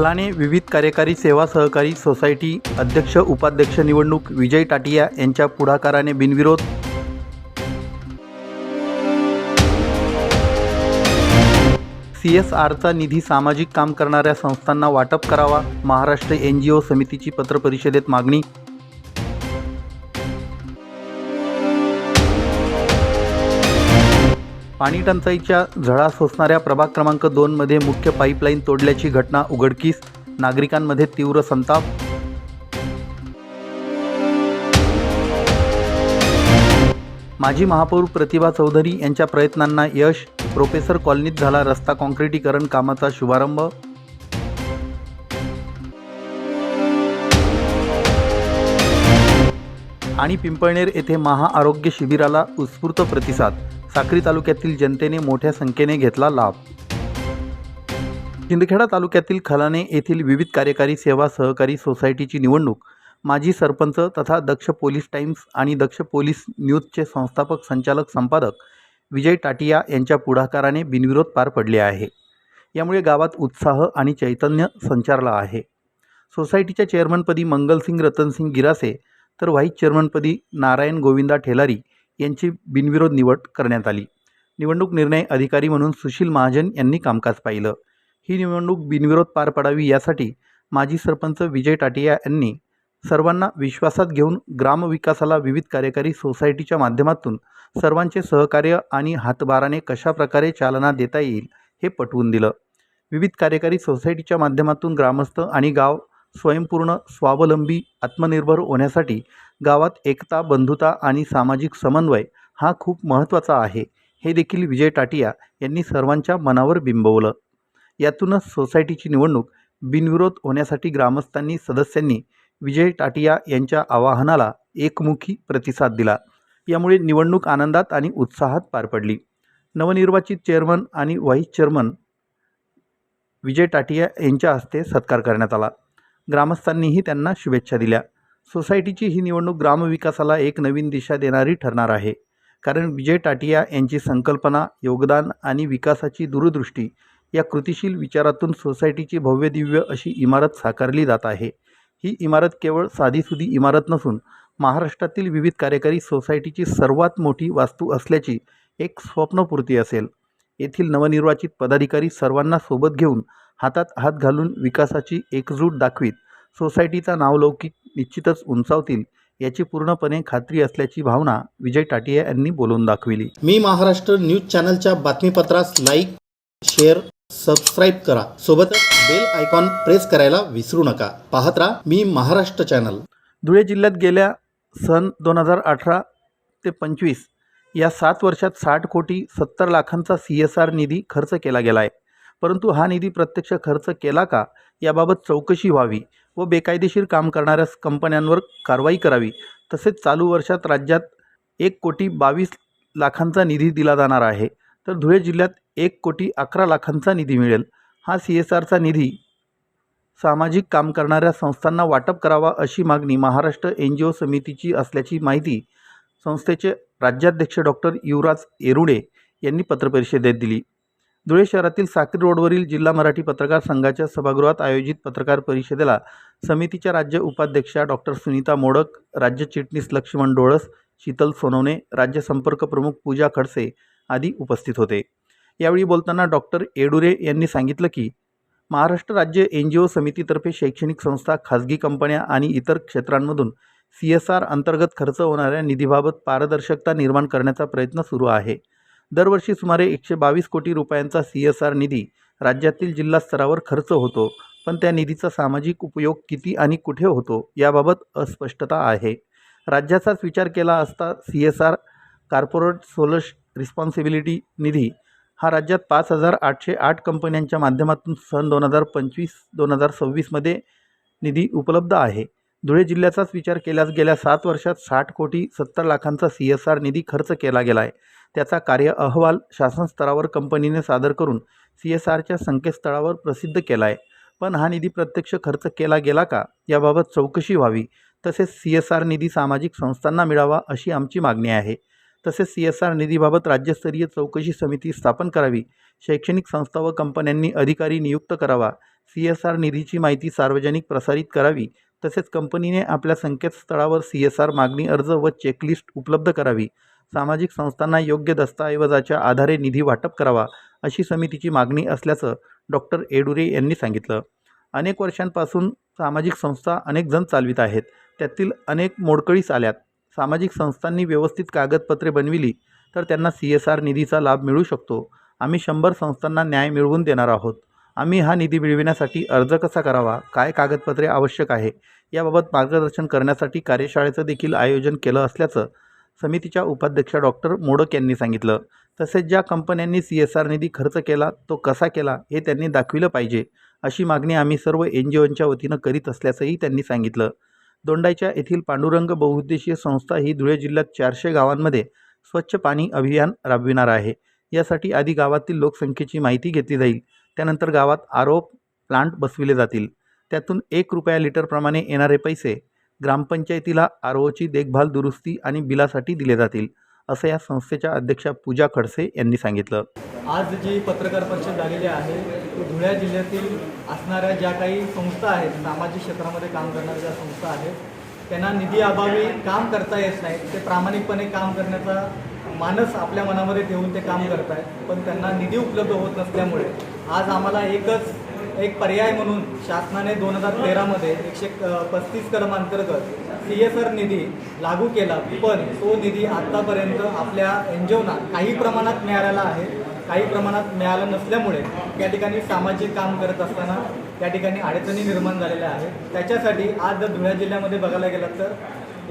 खलाने विविध कार्यकारी सेवा सहकारी सोसायटी अध्यक्ष उपाध्यक्ष निवडणूक विजय टाटिया यांच्या पुढाकाराने बिनविरोध सी एस आरचा निधी सामाजिक काम करणाऱ्या संस्थांना वाटप करावा महाराष्ट्र एन जी ओ समितीची पत्रपरिषदेत मागणी पाणी टंचाईच्या झळा सोसणाऱ्या प्रभाग क्रमांक दोनमध्ये मुख्य पाईपलाईन तोडल्याची घटना उघडकीस नागरिकांमध्ये तीव्र संताप. माजी महापौर प्रतिभा चौधरी यांच्या प्रयत्नांना यश प्रोफेसर कॉलनीत झाला रस्ता काँक्रिटीकरण कामाचा शुभारंभ. आणि पिंपळनेर येथे महाआरोग्य शिबिराला उत्स्फूर्त प्रतिसाद. साक्री तालुक्यातील जनतेने मोठ्या संख्येने घेतला लाभ. शिंदखेडा तालुक्यातील खलाने येथील विविध कार्यकारी सेवा सहकारी सोसायटीची निवडणूक माजी सरपंच तथा दक्ष पोलीस टाइम्स आणि दक्ष पोलीस न्यूजचे संस्थापक संचालक संपादक विजय टाटिया यांच्या पुढाकाराने बिनविरोध पार पडले आहे. यामुळे गावात उत्साह आणि चैतन्य संचारला आहे. सोसायटीच्या चेअरमनपदी मंगलसिंग रतनसिंग गिरासे तर व्हाईस चेअरमनपदी नारायण गोविंदा ठेलारी यांची बिनविरोध निवड करण्यात आली. निवडणूक निर्णय अधिकारी म्हणून सुशील महाजन यांनी कामकाज पाहिलं. ही निवडणूक बिनविरोध पार पडावी यासाठी माजी सरपंच विजय टाटिया यांनी सर्वांना विश्वासात घेऊन ग्रामविकासाला विविध कार्यकारी सोसायटीच्या माध्यमातून सर्वांचे सहकार्य आणि हातभाराने कशाप्रकारे चालना देता येईल हे पटवून दिलं. विविध कार्यकारी सोसायटीच्या माध्यमातून ग्रामस्थ आणि गाव स्वयंपूर्ण स्वावलंबी आत्मनिर्भर होण्यासाठी गावात एकता बंधुता आणि सामाजिक समन्वय हा खूप महत्त्वाचा आहे. हे देखील विजय टाटिया यांनी सर्वांच्या मनावर बिंबवलं. यातूनच सोसायटीची निवडणूक बिनविरोध होण्यासाठी ग्रामस्थांनी सदस्यांनी विजय टाटिया यांच्या आवाहनाला एकमुखी प्रतिसाद दिला. यामुळे निवडणूक आनंदात आणि उत्साहात पार पडली. नवनिर्वाचित चेअरमन आणि व्हाईस चेअरमन विजय टाटिया यांच्या हस्ते सत्कार करण्यात आला. ग्रामस्थांनीही त्यांना शुभेच्छा दिल्या. सोसायटीची ही निवडणूक ग्रामविकासाला एक नवीन दिशा देणारी ठरणार आहे. कारण विजय टाटिया यांची संकल्पना योगदान आणि विकासाची दूरदृष्टी या कृतिशील विचारातून सोसायटीची भव्यदिव्य अशी इमारत साकारली जात आहे. ही इमारत केवळ साधीसुधी इमारत नसून महाराष्ट्रातील विविध कार्यकारी सोसायटीची सर्वात मोठी वास्तू असल्याची एक स्वप्नपूर्ती असेल. येथील नवनिर्वाचित पदाधिकारी सर्वांना सोबत घेऊन हातात हात घालून विकासाची एकजूट दाखवीत. सोसायटीचा नावलौकिक निश्चितच उंचावतील याची पूर्णपणे खात्री असल्याची भावना विजय टाटिया यांनी बोलून दाखविली. मी महाराष्ट्र न्यूज चॅनलच्या बातमीपत्रास लाईक शेअर सबस्क्राईब करा. सोबतच बेल आयकॉन प्रेस करायला विसरू नका. पाहत राहा मी महाराष्ट्र चॅनल. धुळे जिल्ह्यात गेल्या सन दोन हजार अठरा ते पंचवीस या सात वर्षात साठ कोटी सत्तर लाखांचा सी एस आर निधी खर्च केला गेला आहे. परंतु हा निधी प्रत्यक्ष खर्च केला का? याबाबत चौकशी व्हावी व बेकायदेशीर काम करणाऱ्या कंपन्यांवर कारवाई करावी. तसेच चालू वर्षात राज्यात एक कोटी बावीस लाखांचा निधी दिला जाणार आहे. तर धुळे जिल्ह्यात एक कोटी अकरा लाखांचा निधी मिळेल. हा सी एस आरचा निधी सामाजिक काम करणाऱ्या संस्थांना वाटप करावा अशी मागणी महाराष्ट्र एन जी ओ समितीची असल्याची माहिती संस्थेचे राज्याध्यक्ष डॉक्टर युवराज येरुडे यांनी पत्रपरिषदेत दिली. धुळे शहरातील साक्री रोडवरील जिल्हा मराठी पत्रकार संघाच्या सभागृहात आयोजित पत्रकार परिषदेला समितीच्या राज्य उपाध्यक्षा डॉक्टर सुनीता मोडक राज्य चिटणीस लक्ष्मण डोळस शीतल सोनवणे राज्य संपर्क प्रमुख पूजा खडसे आदी उपस्थित होते. यावेळी बोलताना डॉक्टर येडुरे यांनी सांगितलं की महाराष्ट्र राज्य एन जी ओ समितीतर्फे शैक्षणिक संस्था खाजगी कंपन्या आणि इतर क्षेत्रांमधून सी एस आर अंतर्गत खर्च होणाऱ्या निधीबाबत पारदर्शकता निर्माण करण्याचा प्रयत्न सुरू आहे. दरवर्षी सुमारे एकशे बावीस कोटी रुपयांचा सी एस आर निधी राज्यातील जिल्हा स्तरावर खर्च होतो पण त्या निधीचा सामाजिक उपयोग किती आणि कुठे होतो याबाबत अस्पष्टता आहे. राज्याचाच विचार केला असता C S R corporate social responsibility निधी हा राज्यात पाच हजार आठशे आठ कंपन्यांच्या माध्यमातून सन दोन हजार पंचवीस दोन हजार सव्वीसमध्ये निधी उपलब्ध आहे. धुळे जिल्ह्याचाच विचार केल्यास गेल्या सात वर्षात साठ कोटी सत्तर लाखांचा सी एस आर निधी खर्च केला गेला आहे त्याचा कार्य अहवाल शासन स्तरावर कंपनीने सादर करून सी एस आरच्या संकेतस्थळावर प्रसिद्ध केला आहे पण हा निधी प्रत्यक्ष खर्च केला गेला का? याबाबत चौकशी व्हावी. तसेच सी एस आर निधी सामाजिक संस्थांना मिळावा अशी आमची मागणी आहे. तसेच सी एस आर निधीबाबत राज्यस्तरीय चौकशी समिती स्थापन करावी. शैक्षणिक संस्था व कंपन्यांनी अधिकारी नियुक्त करावा. सी एस आर निधीची माहिती सार्वजनिक प्रसारित करावी. तसेच कंपनीने आपल्या संकेतस्थळावर सी एस आर मागणी अर्ज व चेकलिस्ट उपलब्ध करावी. सामाजिक संस्थांना योग्य दस्तऐवजाच्या आधारे निधी वाटप करावा अशी समितीची मागणी असल्याचं डॉक्टर एडुरे यांनी सांगितलं. अनेक वर्षांपासून सामाजिक संस्था अनेक जण चालवित आहेत. त्यातील अनेक मोडकळीस आल्यात. सामाजिक संस्थांनी व्यवस्थित कागदपत्रे बनविली तर त्यांना सी एस आर निधीचा लाभ मिळू शकतो. आम्ही शंभर संस्थांना न्याय मिळवून देणार आहोत. आम्ही हा निधी मिळविण्यासाठी अर्ज कसा करावा? काय कागदपत्रे आवश्यक आहे? याबाबत मार्गदर्शन करण्यासाठी कार्यशाळेचं देखील आयोजन केलं असल्याचं समितीच्या उपाध्यक्षा डॉक्टर मोडक यांनी सांगितलं. तसेच ज्या कंपन्यांनी सी एस आर निधी खर्च केला तो कसा केला हे त्यांनी दाखविलं पाहिजे अशी मागणी आम्ही सर्व एन जी ओंच्या वतीनं करीत असल्याचंही त्यांनी सांगितलं. दोंडाईच्या येथील पांडुरंग बहुउद्देशीय संस्था ही धुळे जिल्ह्यात चारशे गावांमध्ये स्वच्छ पाणी अभियान राबविणार आहे. यासाठी आधी गावातील लोकसंख्येची माहिती घेतली जाईल. त्यानंतर गावात आरोप प्लांट बसविले जातील. त्यातून एक रुपया लिटरप्रमाणे येणारे पैसे ग्रामपंचायतीला आर ओची देखभाल दुरुस्ती आणि बिलासाठी दिले जातील असं या संस्थेच्या अध्यक्षा पूजा खडसे यांनी सांगितलं. आज जी पत्रकार परिषद झालेली आहे धुळ्या जिल्ह्यातील असणाऱ्या ज्या काही संस्था आहेत सामाजिक क्षेत्रामध्ये काम करणाऱ्या ज्या संस्था आहेत त्यांना निधी अभावी काम करता येत नाही. ते प्रामाणिकपणे काम करण्याचा मानस आपल्या मनामध्ये ठेवून ते काम करत आहेत पण त्यांना निधी उपलब्ध होत नसल्यामुळे आज आम्हाला एकच एक पर्याय म्हणून शासनाने दोन हजार तेरामध्ये एकशे पस्तीस कलमांतर्गत सी एस आर निधी लागू केला. पण तो निधी आत्तापर्यंत आपल्या एन जी ओना काही प्रमाणात मिळालेला आहे. काही प्रमाणात मिळालं नसल्यामुळे त्या ठिकाणी सामाजिक काम करत असताना त्या ठिकाणी अडचणी निर्माण झालेल्या आहेत. त्याच्यासाठी आज जर धुळ्या जिल्ह्यामध्ये बघायला गेलात तर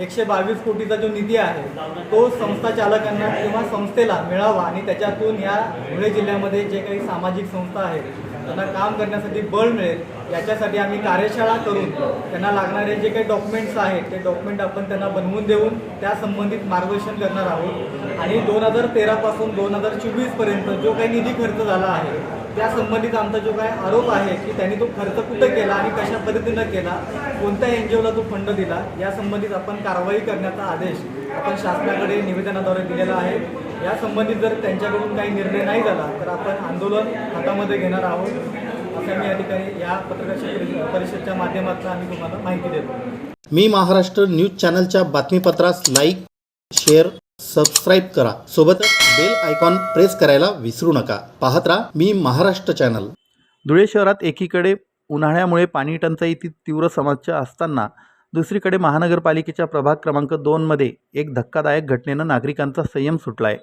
एकशे बावीस कोटीचा जो निधी आहे तो संस्था चालकांना किंवा संस्थेला मिळावा आणि त्याच्यातून या धुळे जिल्ह्यामध्ये जे काही सामाजिक संस्था आहेत त्यांना काम करण्यासाठी बळ मिळेल याच्यासाठी आम्ही कार्यशाळा करून त्यांना लागणारे जे काही डॉक्युमेंट्स आहेत ते डॉक्युमेंट आपण त्यांना बनवून देऊन त्या संबंधित मार्गदर्शन करणार आहोत. आणि दोन हजार तेरापासून दोन हजार चोवीसपर्यंत जो काही निधी खर्च झाला आहे त्या संबंधित आमचा जो काय आरोप आहे की त्यांनी तो खर्च कुठं केला आणि कशा पद्धतीनं केला कोणत्या एन जी ओला तो फंड दिला या संबंधित आपण कारवाई करण्याचा आदेश आपण शासनाकडे निवेदनाद्वारे दिलेला आहे. या संबंधित जर त्यांच्याकडून काही निर्णय नाही झाला तर आपण आंदोलन हातामध्ये घेणार आहोत असं मी या ठिकाणी या पत्रकार परिषदच्या माध्यमातून आम्ही तुम्हाला माहिती देतो. मी महाराष्ट्र न्यूज चॅनलच्या बातमीपत्रास लाईक शेअर सबस्क्राईब करा. सोबतच बेल आयकॉन प्रेस करायला विसरू नका. पाहत राहा मी महाराष्ट्र चॅनल. धुळे शहरात एकीकडे उन्हाळ्यामुळे पाणी टंचाईची तीव्र समस्या असताना दुसरीकडे महानगरपालिकेच्या प्रभाग क्रमांक दोनमध्ये एक धक्कादायक घटनेनं नागरिकांचा संयम सुटला आहे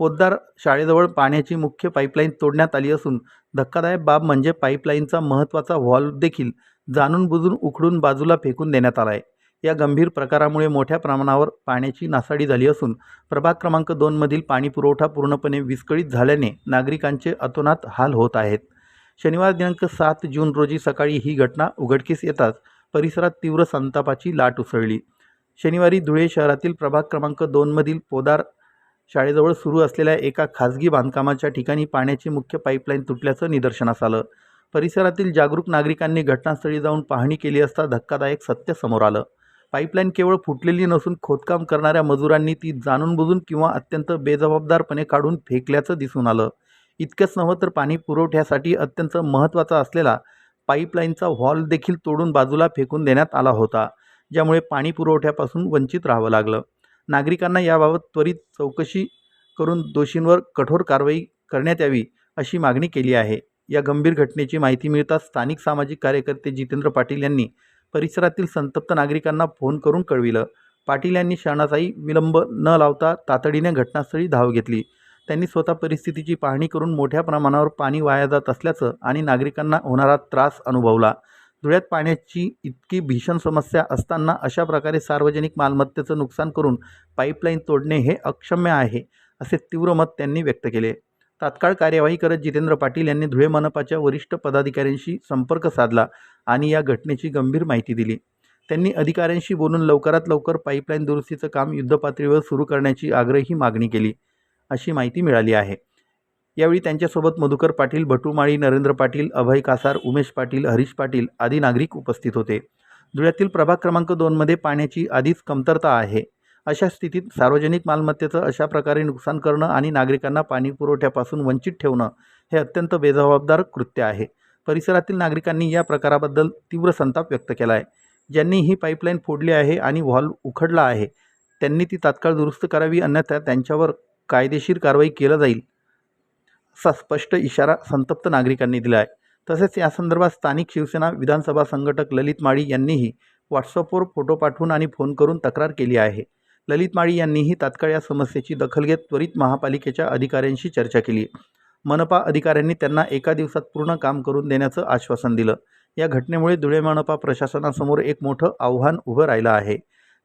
पोद्दार शाळेजवळ पाण्याची मुख्य पाईपलाईन तोडण्यात आली असून धक्कादायक बाब म्हणजे पाईपलाईनचा महत्त्वाचा व्हॉल्व देखील जाणून बुजून उखडून बाजूला फेकून देण्यात आला आहे या गंभीर प्रकारामुळे मोठ्या प्रमाणावर पाण्याची नासाडी झाली असून प्रभाग क्रमांक दोनमधील पाणी पुरवठा पूर्णपणे विस्कळीत झाल्याने नागरिकांचे अतोनात हाल होत आहेत. शनिवार दिनांक सात जून रोजी सकाळी ही घटना उघडकीस येताच परिसरात तीव्र संतापाची लाट उसळली. शनिवारी धुळे शहरातील प्रभाग क्रमांक दोनमधील पोदार शाळेजवळ सुरू असलेल्या एका खाजगी बांधकामाच्या ठिकाणी पाण्याची मुख्य पाईपलाईन तुटल्याचं निदर्शनास आलं. परिसरातील जागरूक नागरिकांनी घटनास्थळी जाऊन पाहणी केली असता धक्कादायक सत्य समोर आलं. पाईपलाईन केवळ फुटलेली नसून खोदकाम करणाऱ्या मजुरांनी ती जाणून बुजून किंवा अत्यंत बेजबाबदारपणे काढून फेकल्याचं दिसून आलं. इतकंच नव्हं तर पाणी पुरवठ्यासाठी अत्यंत महत्त्वाचा असलेला पाईपलाईनचा व्हॉल देखील तोडून बाजूला फेकून देण्यात आला होता ज्यामुळे पाणी पुरवठ्यापासून वंचित राहावं लागलं. नागरिकांना याबाबत त्वरित चौकशी करून दोषींवर कठोर कारवाई करण्यात यावी अशी मागणी केली आहे. या गंभीर घटनेची माहिती मिळताच स्थानिक सामाजिक कार्यकर्ते जितेंद्र पाटील यांनी परिसरातील संतप्त नागरिकांना फोन करून कळविलं. पाटील यांनी शहणाचाही विलंब न लावता तातडीने घटनास्थळी धाव घेतली. त्यांनी स्वतः परिस्थितीची पाहणी करून मोठ्या प्रमाणावर पाणी वाया जात असल्याचं आणि नागरिकांना होणारा त्रास अनुभवला. धुळ्यात पाण्याची इतकी भीषण समस्या असताना अशा प्रकारे सार्वजनिक मालमत्तेचं नुकसान करून पाईपलाईन तोडणे हे अक्षम्य आहे असे तीव्र मत त्यांनी व्यक्त केले. तात्काळ कार्यवाही करत जितेंद्र पाटील यांनी धुळे मनपाच्या वरिष्ठ पदाधिकाऱ्यांशी संपर्क साधला आणि या घटनेची गंभीर माहिती दिली. त्यांनी अधिकाऱ्यांशी बोलून लवकरात लवकर पाईपलाईन दुरुस्तीचं काम युद्धपातळीवर सुरू करण्याची आग्रही मागणी केली. अशी माहिती मिळाली आहे. यावेळी त्यांच्यासोबत मधुकर पाटील भटुमाळी नरेंद्र पाटील अभय कासार उमेश पाटील हरीश पाटील आदी नागरिक उपस्थित होते. धुळ्यातील प्रभाग क्रमांक दोनमध्ये पाण्याची आधीच कमतरता आहे. अशा स्थितीत सार्वजनिक मालमत्तेचं अशा प्रकारे नुकसान करणं आणि नागरिकांना पाणी पुरवठ्यापासून वंचित ठेवणं हे अत्यंत बेजबाबदार कृत्य आहे. परिसरातील नागरिकांनी या प्रकाराबद्दल तीव्र संताप व्यक्त केला आहे. ज्यांनी ही पाईपलाईन फोडली आहे आणि व्हॉल्व उखडला आहे त्यांनी ती तात्काळ दुरुस्त करावी अन्यथा त्यांच्यावर कायदेशीर कारवाई केलं जाईल असा स्पष्ट इशारा संतप्त नागरिकांनी दिला आहे. तसेच या संदर्भात स्थानिक शिवसेना विधानसभा संघटक ललित माळी यांनीही व्हॉट्सअपवर फोटो पाठवून आणि फोन करून तक्रार केली आहे. ललित माळी यांनीही तात्काळ या समस्येची दखल घेत त्वरित महापालिकेच्या अधिकाऱ्यांशी चर्चा केली. मनपा अधिकाऱ्यांनी त्यांना एका दिवसात पूर्ण काम करून देण्याचं आश्वासन दिलं. या घटनेमुळे धुळे मनपा प्रशासनासमोर एक मोठं आव्हान उभं राहिलं आहे.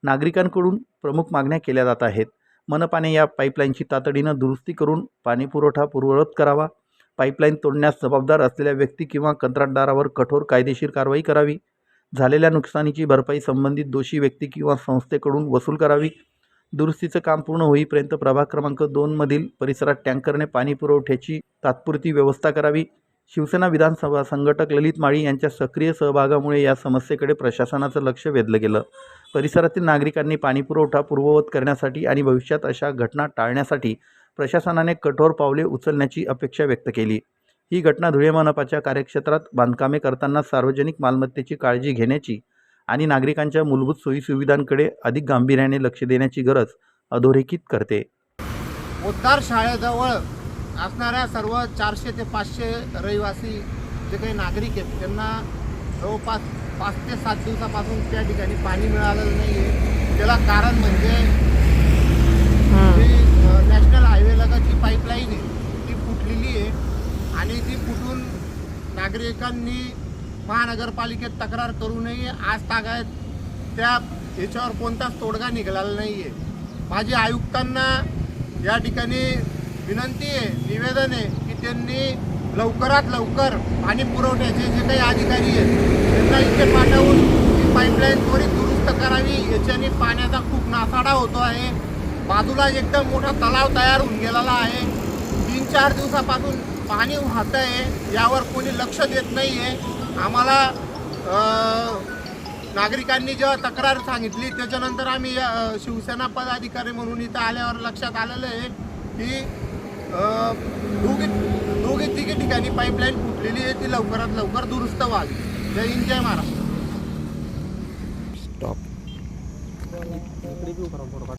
नागरिकांकडून प्रमुख मागण्या केल्या जात आहेत. मनपाने या पाईपलाईनची तातडीनं दुरुस्ती करून पाणीपुरवठा पूर्ववत करावा. पाईपलाईन तोडण्यास जबाबदार असलेल्या व्यक्ती किंवा कंत्राटदारावर कठोर कायदेशीर कारवाई करावी. झालेल्या नुकसानीची भरपाई संबंधित दोषी व्यक्ती किंवा संस्थेकडून वसूल करावी. दुरुस्तीचं काम पूर्ण होईपर्यंत प्रभाग क्रमांक दोनमधील परिसरात टँकरने पाणी पुरवठ्याची तात्पुरती व्यवस्था करावी. शिवसेना विधानसभा संघटक ललित माळी यांच्या सक्रिय सहभागामुळे या समस्येकडे प्रशासनाचं लक्ष वेधलं गेलं. परिसरातील नागरिकांनी पाणीपुरवठा पूर्ववत करण्यासाठी आणि भविष्यात अशा घटना टाळण्यासाठी प्रशासनाने कठोर पावले उचलण्याची अपेक्षा व्यक्त केली. ही घटना धुळे मनपाच्या कार्यक्षेत्रात बांधकामे करताना सार्वजनिक मालमत्तेची काळजी घेण्याची आणि नागरिकांच्या मूलभूत सोयीसुविधांकडे अधिक गांभीर्याने लक्ष देण्याची गरज अधोरेखित करते. उद्धार शाळेजवळ असणाऱ्या सर्व चारशे ते पाचशे रहिवासी जे काही नागरिक आहेत त्यांना जवळपास पाच ते सात दिवसापासून त्या ठिकाणी पाणी मिळालेलं नाही आहे त्याला कारण म्हणजे जी नॅशनल हायवे लगतची पाईपलाईन आहे ती फुटलेली आहे आणि ती फुटून नागरिकांनी महानगरपालिकेत तक्रार करू नये आज तागायत त्या याच्यावर कोणताच तोडगा निघालेला नाही आहे माझी आयुक्तांना या ठिकाणी विनंती आहे निवेदन आहे की त्यांनी लवकरात लवकर पाणी पुरवठ्याचे जे काही अधिकारी आहेत त्यांना इथे पाठवून ही पाईपलाईन त्वरित दुरुस्त करावी. याच्याने पाण्याचा खूप नासाडा होतो आहे. बाजूला एकदम मोठा तलाव तयार होऊन गेलेला आहे. तीन चार दिवसापासून पाणी वाहत आहे. यावर कोणी लक्ष देत नाही आहे आम्हाला नागरिकांनी जेव्हा तक्रार सांगितली त्याच्यानंतर आम्ही शिवसेना पदाधिकारी म्हणून इथं आल्यावर लक्षात आलेलं आहे की अ, दोघी तिघी ठिकाणी पाईपलाईन फुटलेली आहे. ती लवकरात लवकर दुरुस्त व्हावी. जय हिंद जय महाराष्ट्र.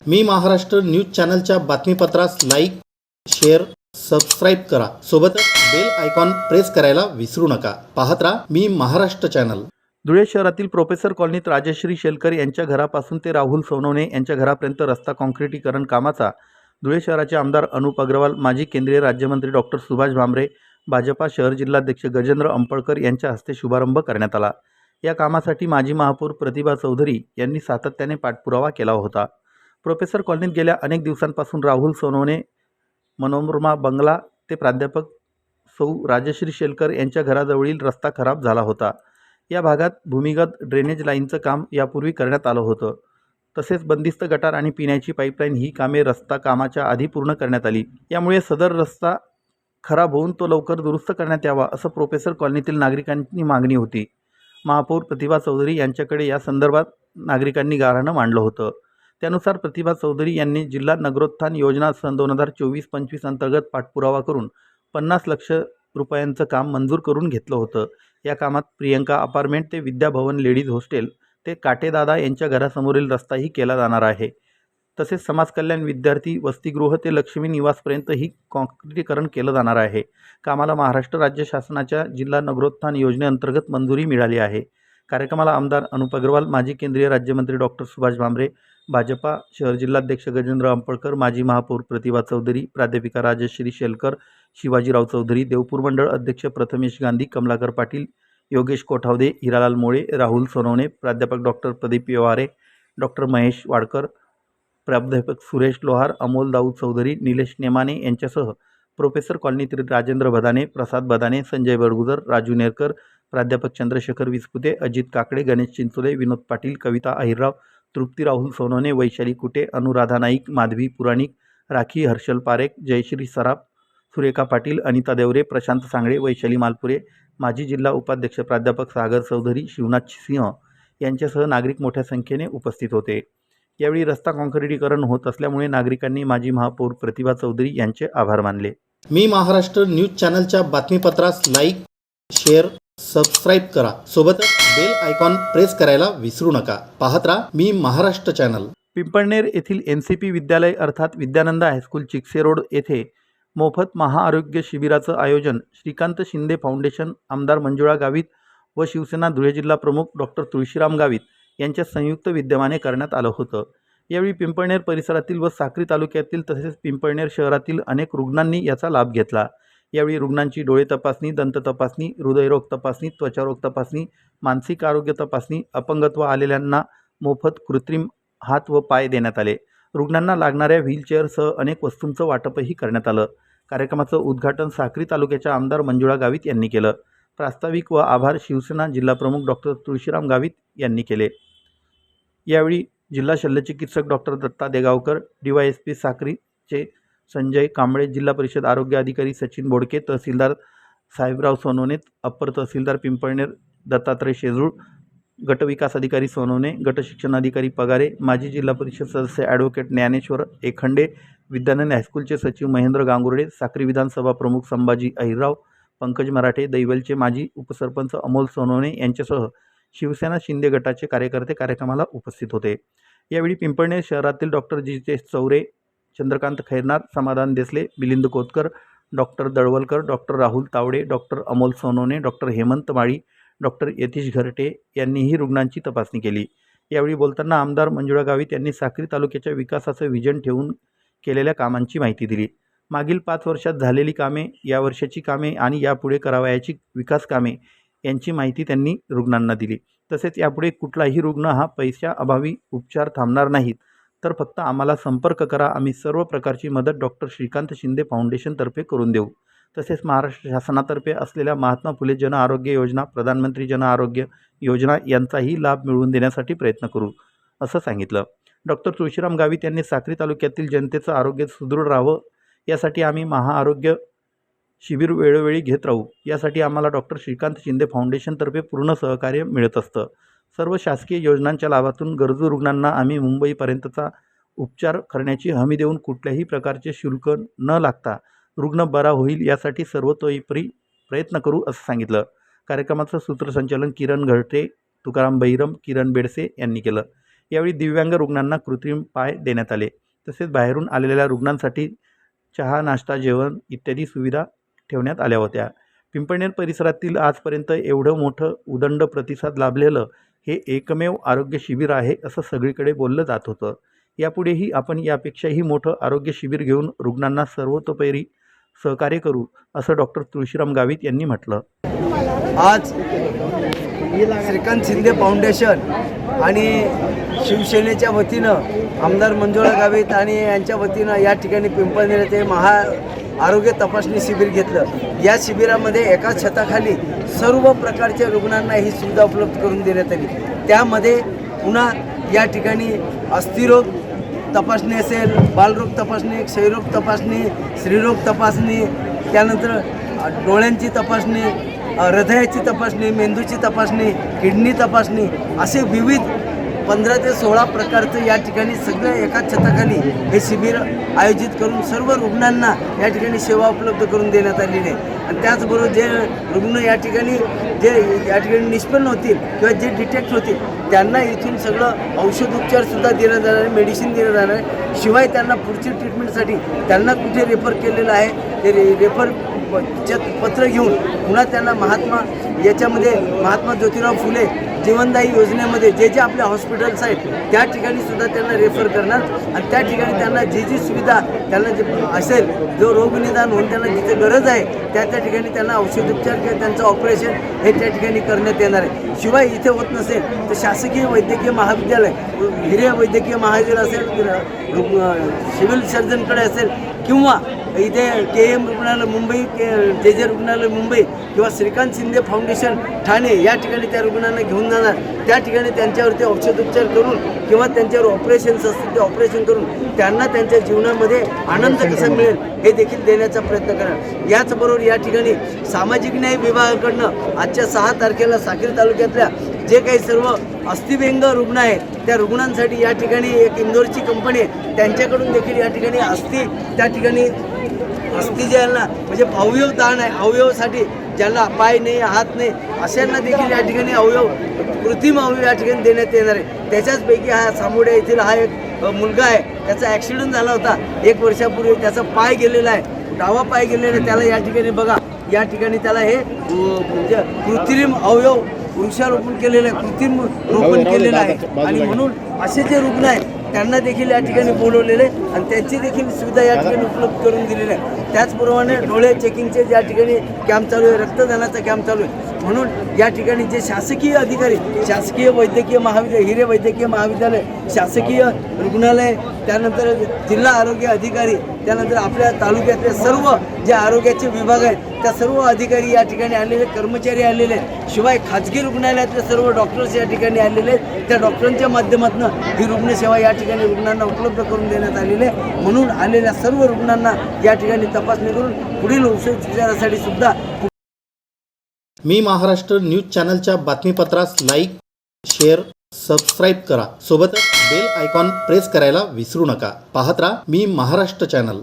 मी महाराष्ट्र न्यूज चॅनलच्या बातमीपत्रास लाईक शेअर सबस्क्राईब करा. सोबतच बेल आयकॉन प्रेस करायला विसरू नका. पाहत राहा मी महाराष्ट्र चॅनल धुळे शहरातील प्रोफेसर कॉलनीत राजश्री शेलकर यांच्या घरापासून ते राहुल सोनवणे यांच्या घरापर्यंत रस्ता काँक्रिटीकरण कामाचा धुळे शहराचे आमदार अनुप अग्रवाल माजी केंद्रीय राज्यमंत्री डॉक्टर सुभाष भामरे भाजपा शहर जिल्हाध्यक्ष गजेंद्र अंपळकर यांच्या हस्ते शुभारंभ करण्यात आला. या कामासाठी माजी महापौर प्रतिभा चौधरी यांनी सातत्याने पाठपुरावा केला होता. प्रोफेसर कॉलनीत गेल्या अनेक दिवसांपासून राहुल सोनवणे मनोरमा बंगला ते प्राध्यापक सौ राजश्री शेलकर यांच्या घराजवळील रस्ता खराब झाला होता. या भागात भूमिगत ड्रेनेज लाईनचं काम यापूर्वी करण्यात आलं होतं. तसेच बंदिस्त गटार आणि पिण्याची पाईपलाईन ही कामे रस्ता कामाच्या आधी पूर्ण करण्यात आली. यामुळे सदर रस्ता खराब होऊन तो लवकर दुरुस्त करण्यात यावा असं प्रोफेसर कॉलनीतील नागरिकांची मागणी होती. महापौर प्रतिभा चौधरी यांच्याकडे या संदर्भात नागरिकांनी गाऱ्हाणं मांडलं होतं. त्यानुसार प्रतिभा चौधरी यांनी जिल्हा नगरोत्थान योजना सन दोन हजार चोवीस पंचवीस अंतर्गत पाठपुरावा करून पन्नास लक्ष रुपयांचं काम मंजूर करून घेतलं होतं. या कामात प्रियंका अपार्टमेंट ते विद्याभवन लेडीज हॉस्टेल ते काटेदादा यांच्या घरासमोरील रस्ताही केला जाणार आहे. तसेच समाज कल्याण विद्यार्थी वसतिगृह ते लक्ष्मी निवासपर्यंतही काँक्रिटीकरण केलं जाणार आहे. कामाला महाराष्ट्र राज्य शासनाच्या जिल्हा नगरोत्थान योजनेअंतर्गत मंजुरी मिळाली आहे. कार्यक्रमाला आमदार अनुप अग्रवाल माजी केंद्रीय राज्यमंत्री डॉक्टर सुभाष भामरे भाजपा शहर जिल्हाध्यक्ष गजेंद्र अंपळकर माजी महापौर प्रतिभा चौधरी प्राध्यापिका राजश्री शेलकर शिवाजीराव चौधरी देवपूर मंडळ अध्यक्ष प्रथमेश गांधी कमलाकर पाटील योगेश कोठावदे हिरालाल मोळे राहुल सोनवणे प्राध्यापक डॉक्टर प्रदीप व्यवहारे डॉक्टर महेश वाडकर प्राध्यापक सुरेश लोहार अमोल दाऊद चौधरी निलेश नेमाने यांच्यासह प्रोफेसर कॉलनीतील राजेंद्र भदाने प्रसाद बदाने संजय बडगुजर राजू नेरकर प्राध्यापक चंद्रशेखर विसपुते अजित काकडे गणेश चिंचोले विनोद पाटील कविता अहिरराव तृप्ती राहुल सोनवणे वैशाली कुटे अनुराधा नाईक माधवी पुराणिक राखी हर्षल पारेख जयश्री सराफ सुरेखा पाटील अनिता देवरे प्रशांत सांगळे वैशाली मालपुरे माजी जिल्हा उपाध्यक्ष प्राध्यापक सागर चौधरी शिवनाथ सिंह यांच्यासह नागरिक मोठ्या संख्येने उपस्थित होते. यावेळी रस्ता काँक्रिटीकरण होत असल्यामुळे नागरिकांनी माजी महापौर प्रतिभा चौधरी यांचे आभार मानले. मी महाराष्ट्र न्यूज चॅनलच्या बातमीपत्रास लाईक शेअर सबस्क्राईब करा. सोबतच बेल आयकॉन प्रेस करायला विसरू नका. पाहत राहा मी महाराष्ट्र चॅनल. पिंपळनेर येथील एन सी पी विद्यालय अर्थात विद्यानंद हायस्कूल चिकसे रोड येथे मोफत महाआरोग्य शिबिराचं आयोजन श्रीकांत शिंदे फाउंडेशन आमदार मंजुळा गावित व शिवसेना धुळे जिल्हा प्रमुख डॉक्टर तुळशीराम गावित यांच्या संयुक्त विद्यमाने करण्यात आलं होतं. यावेळी पिंपळनेर परिसरातील व साक्री तालुक्यातील तसेच पिंपळनेर शहरातील अनेक रुग्णांनी याचा लाभ घेतला. यावेळी रुग्णांची डोळे तपासणी दंत तपासणी हृदयरोग तपासणी त्वचारोग तपासणी मानसिक आरोग्य तपासणी अपंगत्व आलेल्यांना मोफत कृत्रिम हात व पाय देण्यात आले. रुग्णांना लागणाऱ्या व्हीलचेअरसह अनेक वस्तूंचं वाटपही करण्यात आलं. कार्यक्रमाचं उद्घाटन साक्री तालुक्याच्या आमदार मंजुळा गावित यांनी केलं. प्रास्ताविक व आभार शिवसेना जिल्हाप्रमुख डॉक्टर तुळशीराम गावित यांनी केले. यावेळी जिल्हा शल्यचिकित्सक doctor Datta Degaonkar D Y S P साक्रीचे Sanjay Kamble जिल्हा परिषद आरोग्य अधिकारी सचिन बोडके तहसीलदार साहेबराव सोनवणे अप्पर तहसीलदार पिंपळनेर दत्तात्रय शेजूळ गटविकास अधिकारी सोनवणे गट शिक्षण अधिकारी पगारे माजी जिल्हा परिषद सदस्य ॲडव्होकेट ज्ञानेश्वर एखंडे विद्यानंद हायस्कूलचे सचिव महेंद्र गांगुर्डे साक्री विधानसभा प्रमुख संभाजी अहिरराव पंकज मराठे दैवलचे माजी उपसरपंच अमोल सोनवणे यांच्यासह शिवसेना शिंदे गटाचे कार्यकर्ते कार्यक्रमाला उपस्थित होते. यावेळी पिंपळनेर शहरातील doctor Jitesh Chaure Chandrakant Khairnar Samadhan Desale Milind Kotkar doctor Dalwalkar doctor Rahul Tawde doctor Amol Sonawane doctor Hemant Mali doctor Yatish Gharte यांनीही रुग्णांची तपासणी केली. यावेळी बोलताना आमदार मंजुळा गावित यांनी साक्री तालुक्याच्या विकासाचं विजन ठेवून केलेल्या कामांची माहिती दिली. मागील पाच वर्षात झालेली कामे या वर्षाची कामे आणि यापुढे करावयाची विकास कामे यांची माहिती त्यांनी रुग्णांना दिली. तसेच यापुढे कुठलाही रुग्ण हा पैशाअभावी उपचार थांबणार नाहीत. तर फक्त आम्हाला संपर्क करा. आम्ही सर्व प्रकारची मदत डॉक्टर श्रीकांत शिंदे फाउंडेशनतर्फे करून देऊ. तसेच महाराष्ट्र शासनातर्फे असलेल्या महात्मा फुले जन आरोग्य योजना प्रधानमंत्री जन आरोग्य योजना यांचाही लाभ मिळवून देण्यासाठी प्रयत्न करू असं सांगितलं. डॉक्टर तुळशीराम गावित यांनी साक्री तालुक्यातील जनतेचं आरोग्य सुदृढ राहावं यासाठी आम्ही महाआरोग्य शिबिर वेळोवेळी घेत राहू यासाठी आम्हाला डॉक्टर श्रीकांत शिंदे फाउंडेशनतर्फे पूर्ण सहकार्य मिळत असतं. सर्व शासकीय योजनांच्या लाभातून गरजू रुग्णांना आम्ही मुंबईपर्यंतचा उपचार करण्याची हमी देऊन कुठल्याही प्रकारचे शुल्क न लागता रुग्ण बरा होईल यासाठी सर्वतोपरी प्रयत्न करू असं सांगितलं. कार्यक्रमाचं सूत्रसंचालन किरण घरटे तुकाराम बहिरम किरण बेडसे यांनी केलं. यावेळी दिव्यांग रुग्णांना कृत्रिम पाय देण्यात आले. तसेच बाहेरून आलेल्या रुग्णांसाठी चहा नाश्ता जेवण इत्यादी सुविधा ठेवण्यात आल्या होत्या. पिंपळनेर परिसरातील आजपर्यंत एवढं मोठं उदंड प्रतिसाद लाभलेलं हे एकमेव आरोग्य शिबिर आहे असं सगळीकडे बोललं जात होतं. यापुढेही आपण यापेक्षाही मोठं आरोग्य शिबिर घेऊन रुग्णांना सर्वतोपरी सहकार्य करू असं डॉक्टर तुळशीराम गावित यांनी म्हटलं. आज श्रीकांत शिंदे फाउंडेशन आणि शिवसेनेच्या वतीनं आमदार मंजुळा गावित आणि यांच्या वतीनं या ठिकाणी पिंपळनेर येथे महा आरोग्य तपासणी शिबिर घेतलं. या शिबिरामध्ये एकाच छताखाली सर्व प्रकारच्या रुग्णांना ही सुविधा उपलब्ध करून देण्यात आली. त्यामध्ये पुन्हा या ठिकाणी अस्थिरोग तपासणी असेल बालरोग तपासणी क्षयरोग तपासणी स्त्रीरोग तपासणी त्यानंतर डोळ्यांची तपासणी हृदयाची तपासणी मेंदूची तपासणी किडनी तपासणी असे विविध पंधरा ते सोळा प्रकारचं या ठिकाणी सगळं एकाच छताखाली हे शिबिर आयोजित करून सर्व रुग्णांना या ठिकाणी सेवा उपलब्ध करून देण्यात आलेली आहे. आणि त्याचबरोबर जे रुग्ण या ठिकाणी जे या ठिकाणी निष्पन्न होतील किंवा जे डिटेक्ट होतील त्यांना इथून सगळं औषध उपचारसुद्धा दिलं जाणार आहे मेडिसिन दिलं जाणार आहे. शिवाय त्यांना पुढच्या ट्रीटमेंटसाठी त्यांना कुठे रेफर केलेलं आहे ते रे रेफर पत्र घेऊन पुन्हा त्यांना महात्मा याच्यामध्ये महात्मा ज्योतिराव फुले जीवनदायी योजनेमध्ये जे जे आपले हॉस्पिटल्स आहेत त्या ठिकाणी सुद्धा त्यांना रेफर करणार. आणि त्या ठिकाणी त्यांना जी जी सुविधा त्यांना जे असेल जो रोगनिदान होऊन त्यांना जिथे गरज आहे त्या त्या ठिकाणी त्यांना औषधोपचार किंवा त्यांचं ऑपरेशन हे त्या ठिकाणी करण्यात येणार आहे. शिवाय इथे होत नसेल तर शासकीय वैद्यकीय महाविद्यालय हिरे वैद्यकीय महाविद्यालय असेल सिव्हिल सर्जनकडे असेल किंवा इथे के एम रुग्णालय मुंबई के जे जे रुग्णालय मुंबई किंवा श्रीकांत शिंदे फाउंडेशन ठाणे या ठिकाणी त्या रुग्णांना घेऊन जाणार. त्या ठिकाणी त्यांच्यावरती औषधोपचार करून किंवा त्यांच्यावर ऑपरेशन्स असतील ते ऑपरेशन करून त्यांना त्यांच्या जीवनामध्ये आनंद कसा मिळेल हे देखील देण्याचा प्रयत्न करणार. याचबरोबर या ठिकाणी सामाजिक न्याय विभागाकडनं आजच्या सहा तारखेला साखरी तालुक्यातल्या जे काही सर्व अस्थिव्यंग रुग्ण आहेत त्या रुग्णांसाठी या ठिकाणी एक इंदोरची कंपनी आहे. त्यांच्याकडून देखील या ठिकाणी अस्थि त्या ठिकाणी अस्थि ज्यांना म्हणजे अवयव दान आहे अवयवासाठी ज्यांना पाय नाही हात नाही अशांना देखील या ठिकाणी अवयव कृत्रिम अवयव या ठिकाणी देण्यात येणार आहे. त्याच्याचपैकी हा सामोड्या येथील हा एक मुलगा आहे. त्याचा ॲक्सिडेंट झाला होता. एक वर्षापूर्वी त्याचा पाय गेलेला आहे. डावा पाय गेलेला आहे. त्याला या ठिकाणी बघा. या ठिकाणी त्याला हे म्हणजे कृत्रिम अवयव वृक्षारोपण केलेलं आहे कृत्रिम रोपण केलेलं आहे. आणि म्हणून असे जे रुग्ण आहेत त्यांना देखील या ठिकाणी बोलवलेले आहे आणि त्यांची देखील सुविधा या ठिकाणी उपलब्ध करून दिलेली आहे. त्याचप्रमाणे डोळे चेकिंगचे ज्या ठिकाणी कॅम्प चालू आहे रक्तदानाचा कॅम्प चालू आहे म्हणून या ठिकाणी जे शासकीय अधिकारी शासकीय वैद्यकीय महाविद्यालय हिरे वैद्यकीय महाविद्यालय शासकीय रुग्णालय त्यानंतर जिल्हा आरोग्य अधिकारी त्यानंतर आपल्या तालुक्यातले सर्व जे आरोग्याचे विभाग आहेत त्या सर्व अधिकारी या ठिकाणी आलेले कर्मचारी आलेले आहेत. शिवाय खाजगी रुग्णालयातले सर्व डॉक्टर्स या ठिकाणी आलेले आहेत. त्या डॉक्टरांच्या माध्यमातून ही रुग्णसेवा या ठिकाणी रुग्णांना उपलब्ध करून देण्यात आलेली आहे. म्हणून आलेल्या सर्व रुग्णांना या ठिकाणी तपासणी करून पुढील उपचारासाठी सुद्धा मी महाराष्ट्र न्यूज चॅनलच्या बातमीपत्रास लाईक शेअर सबस्क्राईब करा. सोबतच बेल आयकॉन प्रेस करायला विसरू नका. पाहत राहा मी महाराष्ट्र चॅनल.